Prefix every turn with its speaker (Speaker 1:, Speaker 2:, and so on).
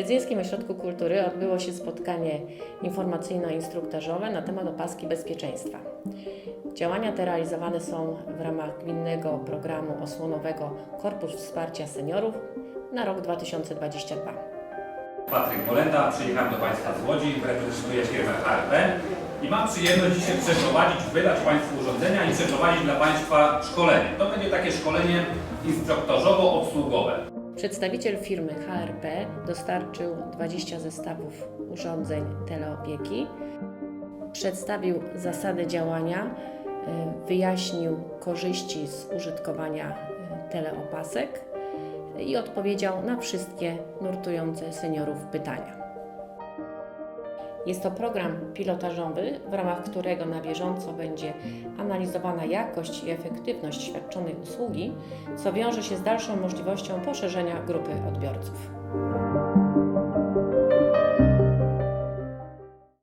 Speaker 1: Rydzyńskim Ośrodku Kultury odbyło się spotkanie informacyjno-instruktażowe na temat opaski bezpieczeństwa. Działania te realizowane są w ramach gminnego programu osłonowego Korpus Wsparcia Seniorów na rok 2022.
Speaker 2: Patryk Bolenda, przyjechałem do Państwa z Łodzi, reprezentuję firmę HRP i mam przyjemność dzisiaj przeprowadzić, wydać Państwu urządzenia i przeprowadzić dla Państwa szkolenie. To będzie takie szkolenie instruktorzowo-obsługowe.
Speaker 1: Przedstawiciel firmy HRP dostarczył 20 zestawów urządzeń teleopieki, przedstawił zasady działania, y, wyjaśnił korzyści z użytkowania y, teleopasek i odpowiedział na wszystkie nurtujące seniorów pytania. Jest to program pilotażowy, w ramach którego na bieżąco będzie analizowana jakość i efektywność świadczonej usługi, co wiąże się z dalszą możliwością poszerzenia grupy odbiorców.